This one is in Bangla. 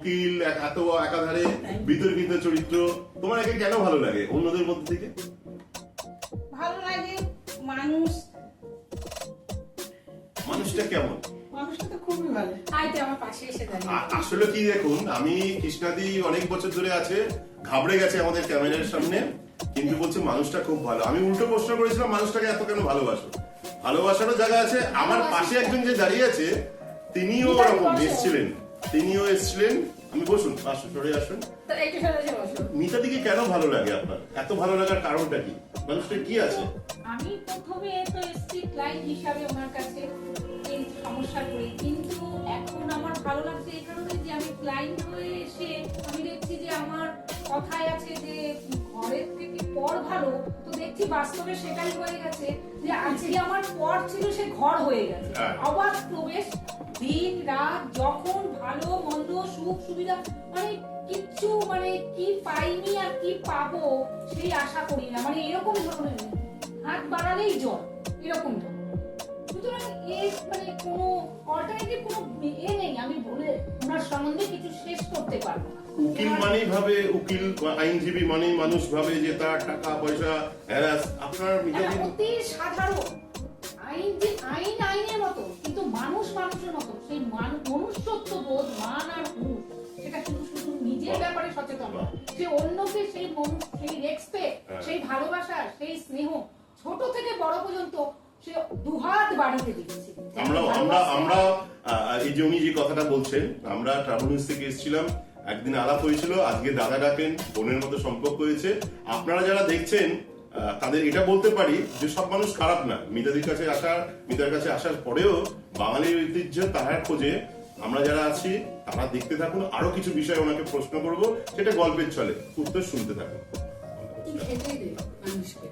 উকিল এত একাধারে বিতর্কিত চরিত্র। তোমার একে কেন ভালো লাগে অন্যদের মধ্যে থেকে? ভালো লাগে মানুষ। মানুষটা কেমন? মানুষটা তো খুবই ভালো। আইতে আমার পাশে এসে দাঁড়িয়ে। আসলে কি দেখুন আমি কৃষ্ণাদি অনেক বছর ধরে আছে ঘাবড়ে গেছে আমাদের ক্যামেরার সামনে কিন্তু বলছে মানুষটা খুব ভালো। আমি উল্টো প্রশ্ন করেছিলাম মানুষটাকে এত কেন ভালোবাসো? ভালোবাসারও জায়গা আছে আমার পাশে একজন যে দাঁড়িয়ে আছে তিনিও ওরকম এসেছিলেন তিনিও এসেছিলেন আমি বসুন সরে আসুন। তো একটু সরে এসে বসো মিতাদিকে কেন ভালো লাগে আপনার? এত ভালো লাগার কারণটা কি? মানুষটা কি আছে? আমি প্রথমে তো এসছি ক্লায়েন্ট হিসাবে ওনার কাছে সমস্যা করে। কিন্তু এখন আমার ভালো লাগছে এই কারণে যে আমি ক্লায়েন্ট হয়ে এসে আমি দেখছি যে আমার কথায় আছে যে ঘরের থেকে পর ভালো তো দেখছি বাস্তবে সেটাই হয়ে গেছে যে আজকে আমার পর ছিল সে ঘর হয়ে গেছে। হ্যাঁ। অবাধ প্রবেশ দিন রাত যখন ভালো মন্দ সুখ সুবিধা মানে কিচ্ছু মানে কি পাইনি আর কি পাবো সেই আশা করি না। মানে এরকম ধরনের হাত বাড়ালেই জল এরকম সুতরাং এর মানে কোনো অল্টারনেটিভ কোনো এ নেই। আমি বলে ওনার সম্বন্ধে কিছু শেষ করতে পারব উকিল মানেই ভাবে উকিল আইনজীবী মানেই মানুষ ভাবে যে তার টাকা পয়সা হ্যারাস আপনার অতি সাধারণ। আইন যে আইন সে অন্যকে সেই মনুষ সেই রেসপেক্ট হ্যাঁ। সেই ভালোবাসা সেই স্নেহ ছোট থেকে বড় পর্যন্ত সে দুহাত বাড়িতে আমরা আমরা আমরা এই যে উনি যে কথাটা বলছেন আমরা ট্রাভেল নিউজ থেকে এসেছিলাম একদিন আলাপ হয়েছিল আজকে দাদা ডাকেন বোনের মতো সম্পর্ক হয়েছে। আপনারা যারা দেখছেন তাদের এটা বলতে পারি যে সব মানুষ খারাপ না। মিতাদির কাছে আসার মিতার কাছে আসার পরেও বাঙালির ঐতিহ্য তাহার খোঁজে। আমরা যারা আছি, তারা দেখতে থাকুন, আরও কিছু বিষয় ওনাকে প্রশ্ন করব, সেটা গল্পের চলে উত্তর শুনতে থাকুন। মানুষকে।